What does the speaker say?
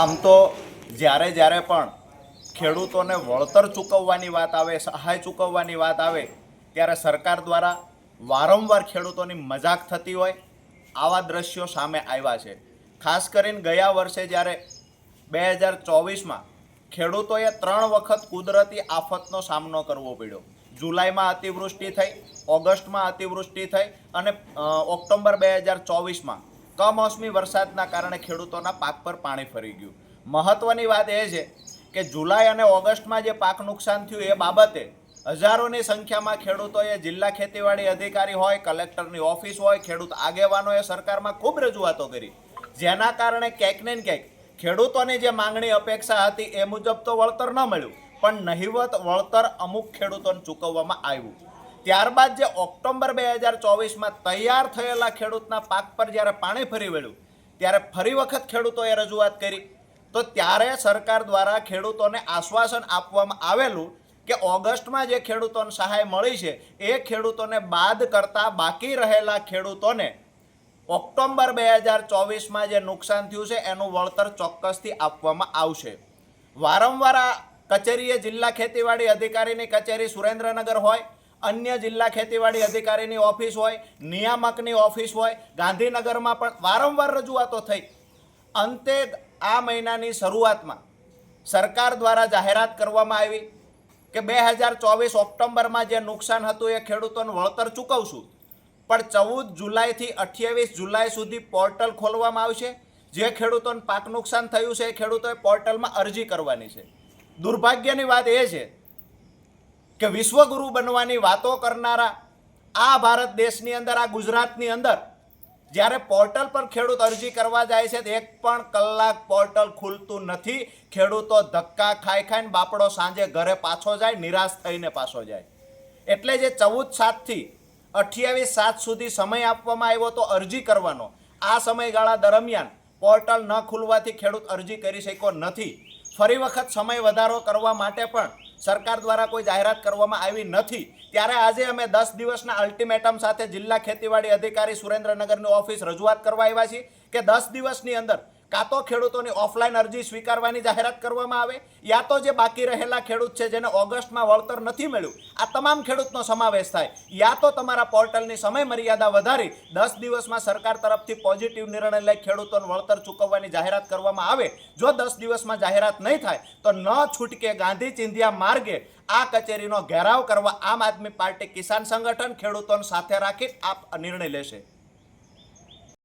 આમ તો જ્યારે જ્યારે પણ ખેડૂતોને વળતર ચૂકવવાની વાત આવે, સહાય ચૂકવવાની વાત આવે, ત્યારે સરકાર દ્વારા વારંવાર ખેડૂતોની મજાક થતી હોય આવા દ્રશ્યો સામે આવ્યા છે. ખાસ કરીને ગયા વર્ષે જ્યારે બે હજાર ચોવીસમાં ખેડૂતોએ ત્રણ વખત કુદરતી આફતનો સામનો કરવો પડ્યો. જુલાઈમાં અતિવૃષ્ટિ થઈ, ઓગસ્ટમાં અતિવૃષ્ટિ થઈ અને ઓક્ટોબર બે હજાર ચોવીસમાં કમોસમી વરસાદના કારણે ખેડૂતોના પાક પર પાણી ફરી ગયું. મહત્વની વાત એ છે કે જુલાઈ અને ઓગસ્ટમાં જે પાક નુકસાન થયું એ બાબતે હજારોની સંખ્યામાં ખેડૂતોએ જિલ્લા ખેતીવાડી અધિકારી હોય, કલેક્ટરની ઓફિસ હોય, ખેડૂત આગેવાનોએ સરકારમાં ખૂબ રજૂઆતો કરી. જેના કારણે ક્યાંક ને ક્યાંક ખેડૂતોની જે માંગણી અપેક્ષા હતી એ મુજબ તો વળતર ન મળ્યું, પણ નહિવત વળતર અમુક ખેડૂતોને ચૂકવવામાં આવ્યું. ત્યારબાદ જે ઓક્ટોબર બે હજાર ચોવીસમાં તૈયાર થયેલા ખેડૂતના પાક પર જ્યારે પાણી ફરી વળ્યું, ત્યારે ફરી વખત ખેડૂતોએ રજૂઆત કરી. તો ત્યારે સરકાર દ્વારા ખેડૂતોને આશ્વાસન આપવામાં આવેલું કે ઓગસ્ટમાં જે ખેડૂતોને સહાય મળી છે, એ ખેડૂતોને બાદ કરતા બાકી રહેલા ખેડૂતોને ઓક્ટોબર બે હજાર ચોવીસમાં જે નુકસાન થયું છે, એનું વળતર ચોક્કસથી આપવામાં આવશે. વારંવાર આ કચેરીએ જિલ્લા ખેતીવાડી અધિકારીની કચેરી સુરેન્દ્રનગર હોય અન્ય જિલ્લા ખેતીવાડી અધિકારીની ઓફિસ હોય, નિયામકની ઓફિસ હોય, ગાંધીનગરમાં પણ વારંવાર રજૂઆતો થઈ. અંતે આ મહિનાની શરૂઆતમાં સરકાર દ્વારા જાહેરાત કરવામાં આવી કે બે હજાર ચોવીસ ઓક્ટોબરમાં જે નુકસાન હતું એ ખેડૂતોને વળતર ચૂકવશું. પણ ચૌદ જુલાઈથી અઠ્યાવીસ જુલાઈ સુધી પોર્ટલ ખોલવામાં આવશે. જે ખેડૂતોને પાક નુકસાન થયું છે એ ખેડૂતોએ પોર્ટલમાં અરજી કરવાની છે. દુર્ભાગ્યની વાત એ છે કે વિશ્વગુરુ બનવાની વાતો કરનારા આ ભારત દેશની અંદર, આ ગુજરાતની અંદર જ્યારે પોર્ટલ પર ખેડૂત અરજી કરવા જાય છે એક પણ કલાક પોર્ટલ ખુલતું નથી. ખેડૂતો ધક્કા ખાઈ ખાઈને બાપડો સાંજે ઘરે પાછો જાય, નિરાશ થઈને પાછો જાય. એટલે જે ચૌદ સાતથી અઠ્યાવીસ સાત સુધી સમય આપવામાં આવ્યો તો અરજી કરવાનો. આ સમયગાળા દરમિયાન પોર્ટલ ન ખુલવાથી ખેડૂત અરજી કરી શક્યો નથી. ફરી વખત સમય વધારો કરવા માટે પણ સરકાર દ્વારા કોઈ જાહેરાત કરવામાં આવી નથી. ત્યારે આજે અમે દસ દિવસના અલ્ટિમેટમ સાથે જિલ્લા ખેતીવાડી અધિકારી સુરેન્દ્રનગરની ઓફિસ રજૂઆત કરવા આવ્યા છીએ કે દસ દિવસની અંદર કાં તો ખેડૂતોની ઓફલાઈન અરજી સ્વીકારવાની જાહેરાત કરવામાં આવે, યા તો જે બાકી રહેલા ખેડૂત છે જેને ઓગસ્ટમાં વળતર નથી મળ્યું, આ તમામ ખેડૂતનો સમાવેશ થાય. યા તો તમારા પોર્ટલની સમય મર્યાદા વધારી દસ દિવસમાં સરકાર તરફથી પોઝિટિવ નિર્ણય લઈ ખેડૂતોને વળતર ચૂકવવાની જાહેરાત કરવામાં આવે. જો દસ દિવસમાં જાહેરાત નહીં થાય, તો ન છૂટકે ગાંધી ચિંધિયા માર્ગે આ કચેરીનો ઘેરાવ કરવા આમ આદમી પાર્ટી કિસાન સંગઠન ખેડૂતોને સાથે રાખી આ નિર્ણય લેશે.